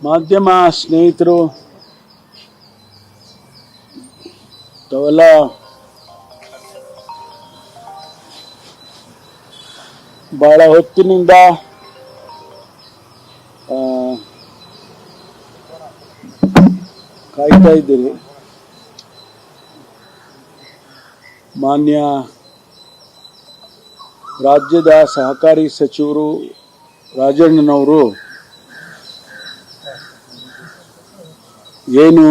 ಮಾಧ್ಯಮ ಸ್ನೇಹಿತರು ತಾವೆಲ್ಲ ಬಹಳ ಹೊತ್ತಿನಿಂದ ಕಾಯ್ತಾ ಇದ್ದೀರಿ. ಮಾನ್ಯ ರಾಜ್ಯದ ಸಹಕಾರಿ ಸಚಿವರು ರಾಜಣ್ಣನವರು ಏನು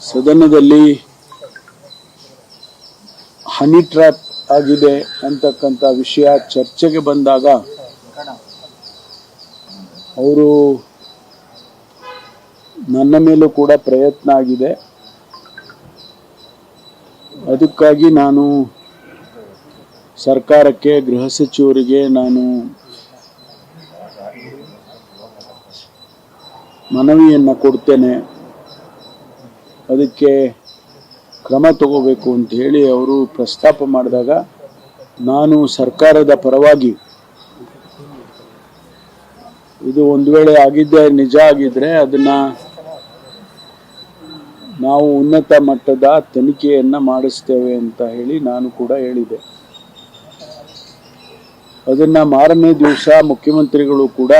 ಸದನದಲ್ಲಿ ಹನಿ ಟ್ರ್ಯಾಪ್ ಆಗಿದೆ ಅಂತಕ್ಕಂಥ ವಿಷಯ ಚರ್ಚೆಗೆ ಬಂದಾಗ ಅವರು ನನ್ನ ಮೇಲೂ ಕೂಡ ಪ್ರಯತ್ನ ಆಗಿದೆ. ಅದಕ್ಕಾಗಿ ನಾನು ಸರ್ಕಾರಕ್ಕೆ, ಗೃಹ ಸಚಿವರಿಗೆ ನಾನು ಮನವಿಯನ್ನು ಕೊಡ್ತೇನೆ. ಅದಕ್ಕೆ ಕ್ರಮ ತಗೋಬೇಕು ಅಂತ ಹೇಳಿ ಅವರು ಪ್ರಸ್ತಾಪ ಮಾಡಿದಾಗ ನಾನು ಸರ್ಕಾರದ ಪರವಾಗಿ ಇದು ಒಂದು ವೇಳೆ ಆಗಿದ್ದೆ ನಿಜ ಆಗಿದ್ರೆ ಅದನ್ನ ನಾವು ಉನ್ನತ ಮಟ್ಟದ ತನಿಖೆಯನ್ನ ಮಾಡಿಸ್ತೇವೆ ಅಂತ ಹೇಳಿ ನಾನು ಕೂಡ ಹೇಳಿದೆ. ಅದನ್ನ ಮಾರನೇ ದಿವಸ ಮುಖ್ಯಮಂತ್ರಿಗಳು ಕೂಡ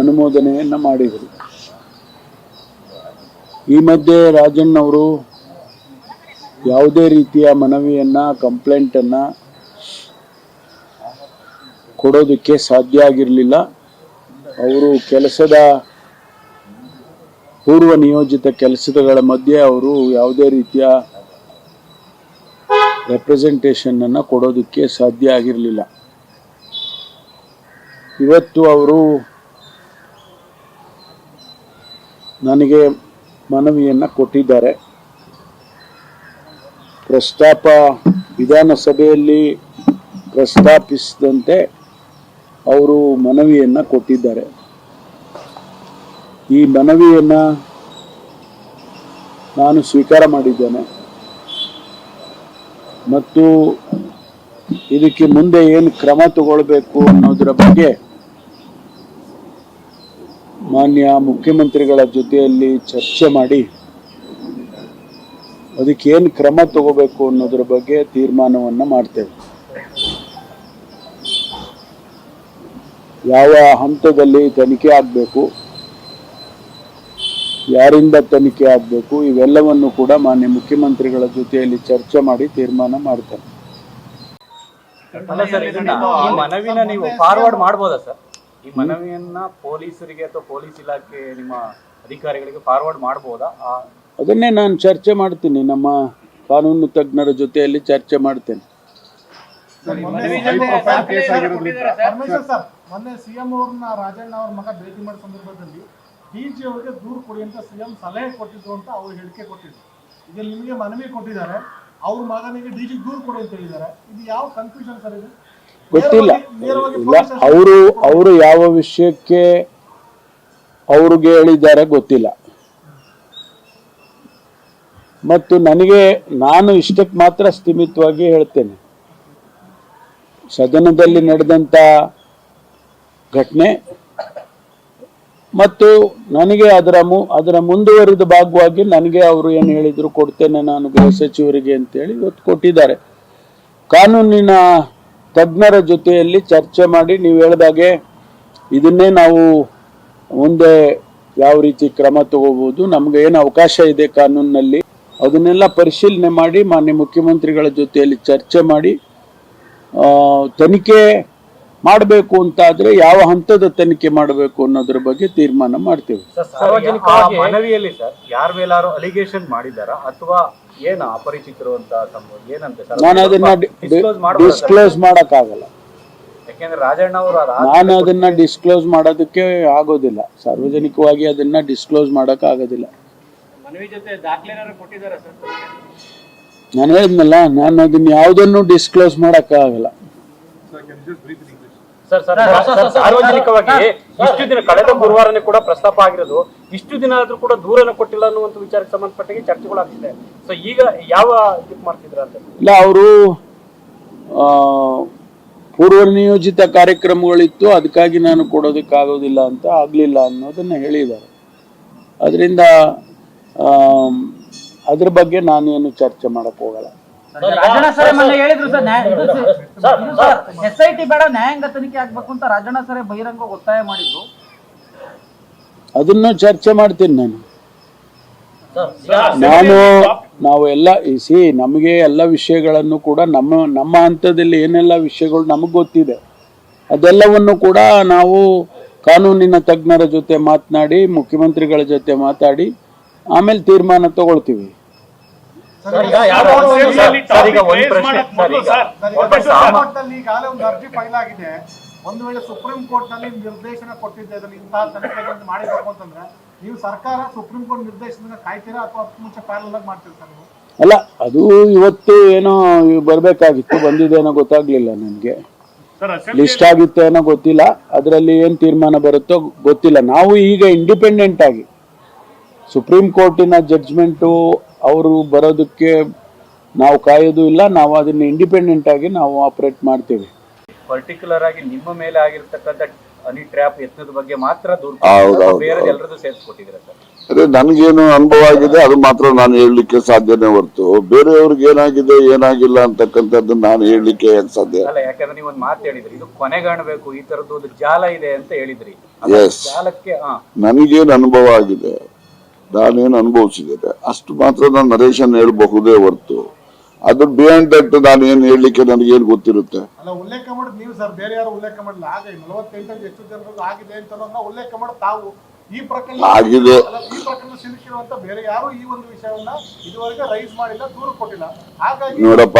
ಅನುಮೋದನೆಯನ್ನ ಮಾಡಿದರು. ಈ ಮಧ್ಯೆ ರಾಜಣ್ಣವರು ಯಾವುದೇ ರೀತಿಯ ಮನವಿಯನ್ನು, ಕಂಪ್ಲೇಂಟನ್ನು ಕೊಡೋದಕ್ಕೆ ಸಾಧ್ಯ ಆಗಿರಲಿಲ್ಲ. ಅವರು ಕೆಲಸದ ಪೂರ್ವ ನಿಯೋಜಿತ ಕೆಲಸಗಳ ಮಧ್ಯೆ ಅವರು ಯಾವುದೇ ರೀತಿಯ ರೆಪ್ರೆಸೆಂಟೇಷನನ್ನು ಕೊಡೋದಕ್ಕೆ ಸಾಧ್ಯ ಆಗಿರಲಿಲ್ಲ. ಇವತ್ತು ಅವರು ನನಗೆ ಮನವಿಯನ್ನು ಕೊಟ್ಟಿದ್ದಾರೆ. ಪ್ರಸ್ತಾಪ ವಿಧಾನಸಭೆಯಲ್ಲಿ ಪ್ರಸ್ತಾಪಿಸಿದಂತೆ ಅವರು ಮನವಿಯನ್ನು ಕೊಟ್ಟಿದ್ದಾರೆ. ಈ ಮನವಿಯನ್ನು ನಾನು ಸ್ವೀಕಾರ ಮಾಡಿದ್ದೇನೆ. ಮತ್ತು ಇದಕ್ಕೆ ಮುಂದೆ ಏನು ಕ್ರಮ ತಗೊಳ್ಬೇಕು ಅನ್ನೋದರ ಬಗ್ಗೆ ಮಾನ್ಯ ಮುಖ್ಯಮಂತ್ರಿಗಳ ಜೊತೆಯಲ್ಲಿ ಚರ್ಚೆ ಮಾಡಿ ಅದಕ್ಕೆ ಏನು ಕ್ರಮ ತಗೋಬೇಕು ಅನ್ನೋದ್ರ ಬಗ್ಗೆ ತೀರ್ಮಾನವನ್ನು ಮಾಡ್ತೇವೆ. ಯಾವ ಹಂತದಲ್ಲಿ ತನಿಖೆ ಆಗಬೇಕು, ಯಾರಿಂದ ತನಿಖೆ ಆಗಬೇಕು, ಇವೆಲ್ಲವನ್ನು ಕೂಡ ಮಾನ್ಯ ಮುಖ್ಯಮಂತ್ರಿಗಳ ಜೊತೆಯಲ್ಲಿ ಚರ್ಚೆ ಮಾಡಿ ತೀರ್ಮಾನ ಇದನ್ನ ಈ ಮನವಿಯನ್ನ ಪೊಲೀಸರಿಗೆ ಅಥವಾ ಪೊಲೀಸ್ ಇಲಾಖೆ ನಿಮ್ಮ ಅಧಿಕಾರಿಗಳಿಗೆ ಫಾರ್ವರ್ಡ್ ಮಾಡಬಹುದಾ ಆ ಅದನ್ನೇ ನಾನು ಚರ್ಚೆ ಮಾಡ್ತೀನಿ. ನಮ್ಮ ಕಾನೂನು ತಜ್ಞರ ಜೊತೆಯಲ್ಲಿ ಚರ್ಚೆ ಮಾಡ್ತೇನೆ. ಮೊನ್ನೆ ಸಿಎಂ ಅವ್ರನ್ನ ರಾಜಣ್ಣ ಅವ್ರ ಮಗ ಭೇಟಿ ಮಾಡೋ ಸಂದರ್ಭದಲ್ಲಿ ಡಿಜಿ ಅವರಿಗೆ ದೂರು ಕೊಡಿ ಅಂತ ಸಿಎಂ ಸಲಹೆ ಕೊಟ್ಟಿದ್ರು ಅಂತ ಅವ್ರು ಹೇಳಿಕೆ ಕೊಟ್ಟಿದ್ರು. ಈಗ ನಿಮಗೆ ಮನವಿ ಕೊಟ್ಟಿದ್ದಾರೆ. ಅವ್ರ ಮಗನಿಗೆ ಡಿಜಿ ದೂರು ಕೊಡಿ ಅಂತ ಹೇಳಿದ್ದಾರೆ. ಇದು ಯಾವ ಕನ್ಫ್ಯೂಷನ್ ಸರ್ ಇದು? ಗೊತ್ತಿಲ್ಲ. ಇಲ್ಲ, ಅವರು ಅವರು ಯಾವ ವಿಷಯಕ್ಕೆ ಅವ್ರಿಗೆ ಹೇಳಿದ್ದಾರೆ ಗೊತ್ತಿಲ್ಲ. ಮತ್ತು ನನಗೆ, ನಾನು ಇಷ್ಟಕ್ಕೆ ಮಾತ್ರ ಸ್ಥಿಮಿತವಾಗಿ ಹೇಳ್ತೇನೆ. ಸದನದಲ್ಲಿ ನಡೆದಂತ ಘಟನೆ ಮತ್ತು ನನಗೆ ಅದರ ಮು, ಅದರ ಮುಂದುವರಿದ ಭಾಗವಾಗಿ ನನಗೆ ಅವರು ಏನು ಹೇಳಿದ್ರು ಕೊಡ್ತೇನೆ ನಾನು ಗೃಹ ಸಚಿವರಿಗೆ ಅಂತೇಳಿ ಇವತ್ತು ಕೊಟ್ಟಿದ್ದಾರೆ. ಕಾನೂನಿನ ತಜ್ಞರ ಜೊತೆಯಲ್ಲಿ ಚರ್ಚೆ ಮಾಡಿ ನೀವು ಹೇಳಿದಾಗೆ ಇದನ್ನೇ ನಾವು ಮುಂದೆ ಯಾವ ರೀತಿ ಕ್ರಮ ತಗೋಬಹುದು, ನಮ್ಗೆ ಏನು ಅವಕಾಶ ಇದೆ ಕಾನೂನಿನಲ್ಲಿ, ಅದನ್ನೆಲ್ಲ ಪರಿಶೀಲನೆ ಮಾಡಿ, ಮಾನ್ಯ ಮುಖ್ಯಮಂತ್ರಿಗಳ ಜೊತೆಯಲ್ಲಿ ಚರ್ಚೆ ಮಾಡಿ ತನಿಖೆ ಮಾಡಬೇಕು ಅಂತಾದ್ರೆ ಯಾವ ಹಂತದ ತನಿಖೆ ಮಾಡಬೇಕು ಅನ್ನೋದ್ರ ಬಗ್ಗೆ ತೀರ್ಮಾನ ಮಾಡ್ತೇವೆ. ಏನ ಅಪರಿಚಿತರು ಅಂತ ಸಂಭವ ಏನಂತೆ ಸರ್? ನಾನು ಅದನ್ನ ಡಿಸ್ಕ್ಲೋಸ್ ಮಾಡಬಹುದು ಡಿಸ್ಕ್ಲೋಸ್ ಮಾಡೋಕ್ಕಾಗಲ್ಲ. ಯಾಕೆಂದ್ರೆ ರಾಜಣ್ಣ ಅವರು ನಾನು ಅದನ್ನ ಡಿಸ್ಕ್ಲೋಸ್ ಮಾಡೋದಕ್ಕೆ ಆಗೋದಿಲ್ಲ. ಸಾರ್ವಜನಿಕವಾಗಿ ಅದನ್ನ ಡಿಸ್ಕ್ಲೋಸ್ ಮಾಡಕ್ ಆಗೋದಿಲ್ಲ ಮನವಿ ಜೊತೆ ದಾಖಲೆ ಕೊಟ್ಟಿದ್ದಾರೆ ಸರ್? ನಾನು ಹೇಳಿದ್ನಲ್ಲ ನಾನು ಅದನ್ನ ಯಾವುದನ್ನು ಡಿಸ್ಕ್ಲೋಸ್ ಆಗಲ್ಲ ಸರ್ ಸರ್ ಸರ್, ಸಾರ್ವಜನಿಕವಾಗಿ ಇಷ್ಟು ದಿನ ಕಳೆದ ಗುರುವಾರನೇ ಕೂಡ ಪ್ರಸ್ತಾಪ ಆಗಿರೋದು ಇಷ್ಟು ದಿನ ಆದ್ರೂ ಕೂಡ ದೂರನ ಕೊಟ್ಟಿಲ್ಲ ಅನ್ನುವಂತ ವಿಚಾರಕ್ಕೆ ಸಂಬಂಧಪಟ್ಟಾಗೆ ಚರ್ಚೆಗಳಾಗ್ತಿದೆ ಸೊ ಈಗ ಯಾವ ಇದಕ್ಕೆ ಮಾಡ್ತಿದ್ರ ಅಂತ? ಇಲ್ಲ ಅವರು ಪೂರ್ವ ನಿಯೋಜಿತ ಕಾರ್ಯಕ್ರಮಗಳಿತ್ತು ಅದಕ್ಕಾಗಿ ನಾನು ಕೊಡೋದಕ್ಕಾಗೋದಿಲ್ಲ ಅಂತ ಆಗಲಿಲ್ಲ ಅನ್ನೋದನ್ನ ಹೇಳಿದ್ದಾರೆ. ಅದರಿಂದ ಅದ್ರ ಬಗ್ಗೆ ನಾನೇನು ಚರ್ಚೆ ಮಾಡಕ್ ಹೋಗಲ್ಲ. ರಾಜಣ್ಣ ಸರ್ ಮೊನ್ನೆ ಹೇಳಿದ್ರು ಸರ್ ನ್ಯಾಯ ಎಸ್ ಐ ಟಿ ಬೇಡ ನ್ಯಾಯಾಂಗ ತನಿಖೆ ಆಗ್ಬೇಕು ಅಂತ ರಾಜಣ್ಣ ಸರ್ ಬಹಿರಂಗ ಒತ್ತಾಯ ಮಾಡಿದ್ರು ಅದನ್ನು ಚರ್ಚೆ ಮಾಡ್ತೀನಿ ನಾನು ನಾನು ನಾವು ಎಲ್ಲ ಸಿ ನಮಗೆ ಎಲ್ಲ ವಿಷಯಗಳನ್ನು ಕೂಡ ನಮ್ಮ ನಮ್ಮ ಹಂತದಲ್ಲಿ ಏನೆಲ್ಲ ವಿಷಯಗಳು ನಮಗೆ ಗೊತ್ತಿದೆ ಅದೆಲ್ಲವನ್ನು ಕೂಡ ನಾವು ಕಾನೂನಿನ ತಜ್ಞರ ಜೊತೆ ಮಾತನಾಡಿ ಮುಖ್ಯಮಂತ್ರಿಗಳ ಜೊತೆ ಮಾತಾಡಿ ಆಮೇಲೆ ತೀರ್ಮಾನ ತಗೊಳ್ತೀವಿ ಈಗಾಗಲೇ ಒಂದು ಅರ್ಜಿ ಫೈಲ್ ಆಗಿದೆ ಒಂದು ವೇಳೆ ಸುಪ್ರೀಂ ಕೋರ್ಟ್ನಲ್ಲಿ ನಿರ್ದೇಶನ ಕೊಟ್ಟಿದ್ದೆ ಅದನ್ನ ಇಂತಹ ತನಿಖೆಗಳನ್ನು ಮಾಡಿಬೇಕು ಅಂತಂದ್ರೆ ನೀವು ಸರ್ಕಾರ ಸುಪ್ರೀಂ ಕೋರ್ಟ್ ನಿರ್ದೇಶನ ಕಾಯ್ತೀರಾ ಅಥವಾ ಅದಕ್ಕೆ ಮುಂಚೆ ಪ್ಯಾರಲ್ ಆಗಿ ಮಾಡ್ತೀರಾ ಸರ್ ನೀವು? ಅಲ್ಲ ಅದು ಇವತ್ತು ಏನೋ ಬರಬೇಕಾಗಿತ್ತು ಬಂದಿದ್ದೇನೋ ಗೊತ್ತಾಗ್ಲಿಲ್ಲ ನನಗೆ. ಲಿಸ್ಟ್ ಆಗಿತ್ತು ಏನೋ ಗೊತ್ತಿಲ್ಲ ಅದರಲ್ಲಿ ಏನು ತೀರ್ಮಾನ ಬರುತ್ತೋ ಗೊತ್ತಿಲ್ಲ. ನಾವು ಈಗ ಇಂಡಿಪೆಂಡೆಂಟ್ ಆಗಿ ಸುಪ್ರೀಂ ಕೋರ್ಟಿನ ಜಡ್ಜ್ಮೆಂಟು ಅವರು ಬರೋದಕ್ಕೆ ನಾವು ಕಾಯೋದು ಇಲ್ಲ ನಾವು ಅದನ್ನ ಇಂಡಿಪೆಂಡೆಂಟ್ ಆಗಿ ನಾವು ಆಪರೇಟ್ ಮಾಡ್ತೀವಿ. ಪರ್ಟಿಕ್ಯುಲರ್ ಆಗಿ ನಿಮ್ಮ ಮೇಲೆ ಆಗಿರ್ತಕ್ಕಂಥ ಹನಿ ಟ್ರ್ಯಾಪ್ ಎತ್ತದ ಬಗ್ಗೆ ಮಾತ್ರ ದೂರ ಬೇರೆ ಹೌದು. ಎಲ್ಲರದ್ದು ಸೇರಿಸ್ಕೊಟ್ಟಿದ್ದೀರಾ ಸರ್? ಅದೇ ನನ್ಗೇನು ಅನುಭವ ಆಗಿದೆ ಅದು ಮಾತ್ರ ನಾನು ಹೇಳಲಿಕ್ಕೆ ಸಾಧ್ಯನೇ ಹೊರತು. ಬೇರೆಯವ್ರಿಗೆ ಏನಾಗಿದೆ ಏನಾಗಿಲ್ಲ ಅಂತಕ್ಕಂಥದ್ದು ನಾನು ಹೇಳಲಿಕ್ಕೆ ಯಾಕೆ ಸಾಧ್ಯ? ಅಲ್ಲ ಯಾಕಂದ್ರೆ ನೀವು ಒಂದು ಮಾತು ಹೇಳಿದ್ರಿ ಇದು ಕೊನೆಗಾಣಬೇಕು ಈ ತರದ್ದು ಒಂದು ಜಾಲ ಇದೆ ಅಂತ ಹೇಳಿದ್ರಿ. ಜಾಲಕ್ಕೆ ನನಗೇನು ಅನುಭವ ಆಗಿದೆ ನಾನೇನು ಅನುಭವಿಸಿದ್ದೇನೆ. ಅಷ್ಟು ಮಾತ್ರ ನಾನು ನರೇಶನ್ ಹೇಳಬಹುದೇ ಹೊರತು. ಅದ್ರ ಬಿಯಾಂಡ್ ದಟ್ ನಾನು ಏನು ಹೇಳಲಿಕ್ಕೆ ನನಗೇನು ಗೊತ್ತಿರುತ್ತೆ? ಆಗಿದೆ ನೋಡಪ್ಪ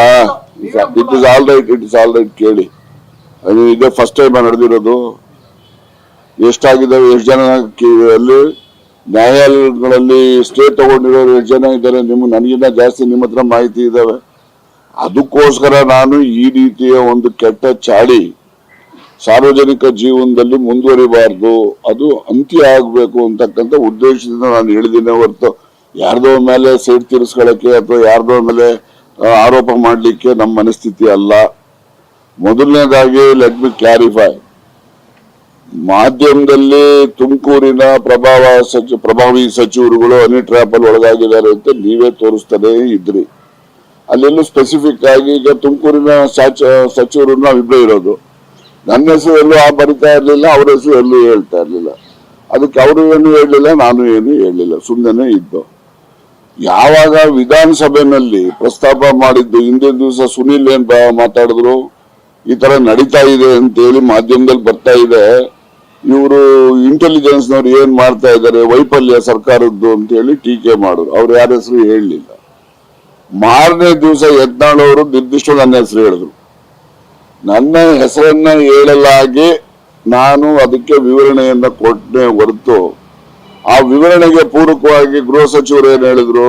it is all right it is all right ಕೇಳಿ. ಇದೇ ಫಸ್ಟ್ ಟೈಮ್ ನಡೆದಿರೋದು. ಎಷ್ಟಾಗಿದ್ದಾವೆ ಎಷ್ಟು ಜನ ಅಲ್ಲಿ ನ್ಯಾಯಾಲಯಗಳಲ್ಲಿ ಸ್ಟೇ ತಗೊಂಡಿರೋ ಜನ ಇದ್ದಾರೆ ನಿಮ್ಮ ನನಗಿನ್ನ ಜಾಸ್ತಿ ನಿಮ್ಮ ಹತ್ರ ಮಾಹಿತಿ ಇದ್ದಾವೆ ಅದಕ್ಕೋಸ್ಕರ ನಾನು ಈ ರೀತಿಯ ಒಂದು ಕೆಟ್ಟ ಚಾಳಿ ಸಾರ್ವಜನಿಕ ಜೀವನದಲ್ಲಿ ಮುಂದುವರಿಬಾರ್ದು, ಅದು ಅಂತ್ಯ ಆಗಬೇಕು ಅಂತಕ್ಕಂಥ ಉದ್ದೇಶದಿಂದ ನಾನು ಹೇಳಿದ್ದೀನಿ ಹೊರತು ಯಾರ್ದೋ ಮೇಲೆ ಸೈಟ್ ತೀರಿಸ್ಕೊಳ್ಳಕ್ಕೆ ಅಥವಾ ಯಾರ್ದೋ ಮೇಲೆ ಆರೋಪ ಮಾಡಲಿಕ್ಕೆ ನಮ್ಮ ಮನಸ್ಥಿತಿ ಅಲ್ಲ. ಮೊದಲನೇದಾಗಿ ಲೆಟ್ ಬಿ ಕ್ಲಾರಿಫೈ ಮಾಧ್ಯಮದಲ್ಲಿ ತುಮಕೂರಿನ ಪ್ರಭಾವ ಸಚಿವ ಪ್ರಭಾವಿ ಸಚಿವರುಗಳು ಹನಿ ಟ್ರ್ಯಾಪ್ ಅಲ್ಲಿ ಒಳಗಾಗಿದ್ದಾರೆ ಅಂತ ನೀವೇ ತೋರಿಸ್ತಾನೆ ಇದ್ರಿ. ಅಲ್ಲೆಲ್ಲೂ ಸ್ಪೆಸಿಫಿಕ್ ಆಗಿ ಈಗ ತುಮಕೂರಿನ ಸಾಚ ಸಚಿವರು ನಾವಿಬ್ಬರೇ ಇರೋದು. ನನ್ನ ಹೆಸರು ಎಲ್ಲೂ ಆ ಬರಿತಾ ಇರಲಿಲ್ಲ, ಅವ್ರ ಹೆಸರು ಎಲ್ಲೂ ಹೇಳ್ತಾ ಇರಲಿಲ್ಲ. ಅದಕ್ಕೆ ಅವರು ಏನು ಹೇಳಲಿಲ್ಲ, ನಾನು ಏನು ಹೇಳಲಿಲ್ಲ ಸುಮ್ಮನೆ ಇದ್ದು. ಯಾವಾಗ ವಿಧಾನಸಭೆನಲ್ಲಿ ಪ್ರಸ್ತಾಪ ಮಾಡಿದ್ದು, ಹಿಂದಿನ ದಿವಸ ಸುನಿಲ್ ಏನ್ ಮಾತಾಡಿದ್ರು, ಈ ತರ ನಡೀತಾ ಇದೆ ಅಂತ ಹೇಳಿ ಮಾಧ್ಯಮದಲ್ಲಿ ಬರ್ತಾ ಇದೆ ಇವರು ಇಂಟೆಲಿಜೆನ್ಸ್ ನವರು ಏನ್ ಮಾಡ್ತಾ ಇದ್ದಾರೆ ವೈಫಲ್ಯ ಸರ್ಕಾರದ್ದು ಅಂತ ಹೇಳಿ ಟೀಕೆ ಮಾಡೋರು. ಅವ್ರು ಯಾರ ಹೆಸರು ಹೇಳಲಿಲ್ಲ. ಮಾರನೇ ದಿವಸ ಯತ್ನಾಳ್ ನಿರ್ದಿಷ್ಟ ನನ್ನ ಹೆಸರು ಹೇಳಿದ್ರು. ನನ್ನ ಹೆಸರನ್ನ ಹೇಳಲಾಗಿ ನಾನು ಅದಕ್ಕೆ ವಿವರಣೆಯನ್ನ ಕೊಟ್ಟೆ ಹೊರತು, ಆ ವಿವರಣೆಗೆ ಪೂರಕವಾಗಿ ಗೃಹ ಸಚಿವರು ಏನ್ ಹೇಳಿದ್ರು?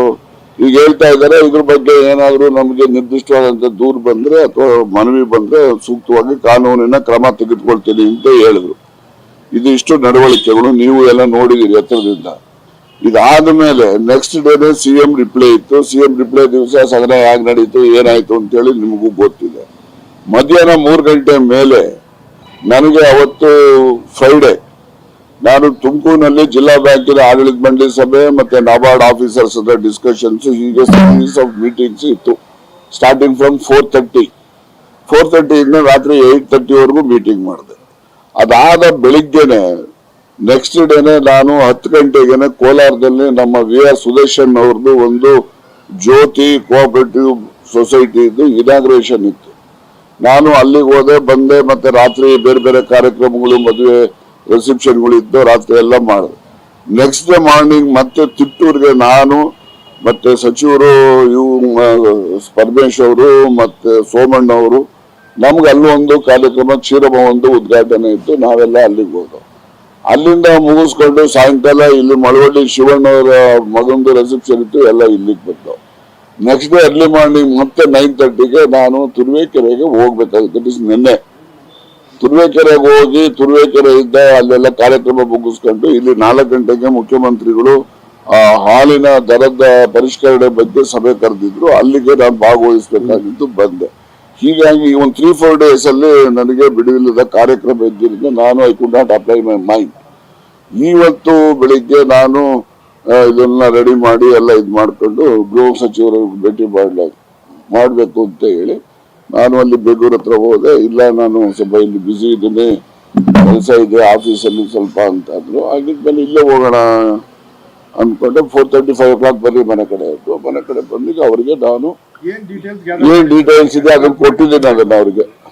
ಈಗ ಹೇಳ್ತಾ ಇದ್ದಾರೆ ಇದ್ರ ಬಗ್ಗೆ ಏನಾದ್ರೂ ನಮಗೆ ನಿರ್ದಿಷ್ಟವಾದಂತ ದೂರು ಬಂದ್ರೆ ಅಥವಾ ಮನವಿ ಬಂದ್ರೆ ಸೂಕ್ತವಾಗಿ ಕಾನೂನಿನ ಕ್ರಮ ತೆಗೆದುಕೊಳ್ತೀನಿ ಅಂತ ಹೇಳಿದ್ರು. ಇದು ಇಷ್ಟು ನಡವಳಿಕೆಗಳು, ನೀವು ಎಲ್ಲ ನೋಡಿದಿರಿ ಹತ್ತಿರದಿಂದ ಇದಾದ ಮೇಲೆ ನೆಕ್ಸ್ಟ್ ಡೇನೆ ಸಿಎಂ ರಿಪ್ಲೈ ಇತ್ತು. ಸಿ ಎಂ ರಿಪ್ಲೈ ದಿವಸ ಸದನ ಹೇಗೆ ನಡೀತು, ಏನಾಯ್ತು ಅಂತೇಳಿ ನಿಮಗೂ ಗೊತ್ತಿದೆ. ಮಧ್ಯಾಹ್ನ ಮೂರು ಗಂಟೆ ಮೇಲೆ ನನಗೆ ಅವತ್ತು ಫ್ರೈಡೆ ನಾನು ತುಮಕೂರಿನಲ್ಲಿ ಜಿಲ್ಲಾ ಬ್ಯಾಂಕಿನ ಆಡಳಿತ ಮಂಡಳಿ ಸಭೆ ಮತ್ತೆ ನಬಾರ್ಡ್ ಆಫೀಸರ್ಸ್ ಡಿಸ್ಕಷನ್ಸ್ ಹೀಗೆ ಸೀರೀಸ್ ಆಫ್ ಮೀಟಿಂಗ್ಸ್ ಇತ್ತು. Starting from four thirty four ತರ್ಟಿಯಿಂದ ರಾತ್ರಿ ಏಟ್ ತರ್ಟಿವರೆಗೂ ಮೀಟಿಂಗ್ ಮಾಡಿದೆ. ಅದಾದ ಬೆಳಿಗ್ಗೆನೆ ನೆಕ್ಸ್ಟ್ ಡೇನೆ ನಾನು ಹತ್ತು ಗಂಟೆಗೆನೆ ಕೋಲಾರದಲ್ಲಿ ನಮ್ಮ ವಿ ಆರ್ ಸುದರ್ಶನ್ ಅವ್ರದ್ದು ಒಂದು ಜ್ಯೋತಿ ಕೋಆಪರೇಟಿವ್ ಸೊಸೈಟಿದು ಇನಾಗ್ರೇಷನ್ ಇತ್ತು. ನಾನು ಅಲ್ಲಿಗೆ ಹೋದೆ, ಬಂದೆ, ಮತ್ತೆ ರಾತ್ರಿ ಬೇರೆ ಬೇರೆ ಕಾರ್ಯಕ್ರಮಗಳು, ಮದುವೆ ರಿಸೆಪ್ಷನ್ಗಳು ಇದ್ದು ರಾತ್ರಿ ಎಲ್ಲ ಮಾಡಿದೆ. ನೆಕ್ಸ್ಟ್ ಡೇ ಮಾರ್ನಿಂಗ್ ಮತ್ತೆ ತಿಟ್ಟೂರಿಗೆ ನಾನು, ಮತ್ತೆ ಸಚಿವರು ಇವು ಪರಮೇಶ್ ಅವರು, ಮತ್ತೆ ಸೋಮಣ್ಣ ಅವರು ನಮ್ಗೆ ಅಲ್ಲೂ ಒಂದು ಕಾರ್ಯಕ್ರಮ ಕ್ಷೀರಮ ಒಂದು ಉದ್ಘಾಟನೆ ಇತ್ತು, ನಾವೆಲ್ಲ ಅಲ್ಲಿಗೆ ಹೋದವು. ಅಲ್ಲಿಂದ ಮುಗಿಸ್ಕೊಂಡು ಸಾಯಂಕಾಲ ಇಲ್ಲಿ ಮಳವಳ್ಳಿ ಶಿವಣ್ಣವರ ಮಗಂದು ರಿಸೆಪ್ಷನ್ ಇತ್ತು, ಎಲ್ಲ ಇಲ್ಲಿಗೆ ಬಂದವು. ನೆಕ್ಸ್ಟ್ ಡೇ ಅರ್ಲಿ ಮಾರ್ನಿಂಗ್ ಮತ್ತೆ ನೈನ್ ತರ್ಟಿಗೆ ನಾನು ತುರುವೇಕೆರೆಗೆ ಹೋಗ್ಬೇಕಾಗಿತ್ತು. ನಿನ್ನೆ. ತುರುವೇಕೆರೆಗೆ ಹೋಗಿ, ತುರುವೇಕೆರೆ ಇದ್ದ ಅಲ್ಲೆಲ್ಲ ಕಾರ್ಯಕ್ರಮ ಮುಗಿಸ್ಕೊಂಡು ಇಲ್ಲಿ ನಾಲ್ಕು ಗಂಟೆಗೆ ಮುಖ್ಯಮಂತ್ರಿಗಳು, ಆ, ಹಾಲಿನ ದರದ ಪರಿಷ್ಕರಣೆ ಬಗ್ಗೆ ಸಭೆ ಕರೆದಿದ್ರು. ಅಲ್ಲಿಗೆ ನಾನು ಭಾಗವಹಿಸಬೇಕಾಗಿದ್ದು ಬಂದೆ. ಹೀಗಾಗಿ ಒಂದು ತ್ರೀ ಫೋರ್ ಡೇಸ್ ಅಲ್ಲಿ ನನಗೆ ಬಿಡುವಿಲ್ಲದ ಕಾರ್ಯಕ್ರಮ ಇದ್ದಿರಿಂದ ನಾನು I could not apply my mind ಇವತ್ತು ಬೆಳಿಗ್ಗೆ ನಾನು ಇದನ್ನ ರೆಡಿ ಮಾಡಿ ಎಲ್ಲ ಇದು ಮಾಡಿಕೊಂಡು ಗೃಹ ಸಚಿವರು ಭೇಟಿ ಮಾಡಲ, ಮಾಡಬೇಕು ಅಂತ ಹೇಳಿ ನಾನು ಅಲ್ಲಿ ಬೇಗೂರ್ ಹತ್ರ ಹೋದೆ. ಇಲ್ಲ, ನಾನು ಸ್ವಲ್ಪ ಇಲ್ಲಿ ಬ್ಯುಸಿ ಇದ್ದೀನಿ, ಕೆಲಸ ಇದೆ ಆಫೀಸಲ್ಲಿ ಸ್ವಲ್ಪ ಅಂತ ಅಂದ್ರು ಆಗಿದ್ಮೇಲೆ ಇಲ್ಲೇ ಹೋಗೋಣ ಅಂದ್ಕೊಂಡೆ four thirty five o'clock ಬರ್ರಿ ಮನೆ ಕಡೆ. ಆಯ್ತು ಮನೆ ಕಡೆ ಬಂದಿಗೆ ಅವರಿಗೆ ನಾನು ಏನ್ ಡೀಟೇಲ್ಸ್ ಏನ್ ಡೀಟೇಲ್ಸ್ ಇದೆ ಅದನ್ನ ಕೊಟ್ಟಿದ್ದೀನಿ ಅದನ್ನ ಅವ್ರಿಗೆ.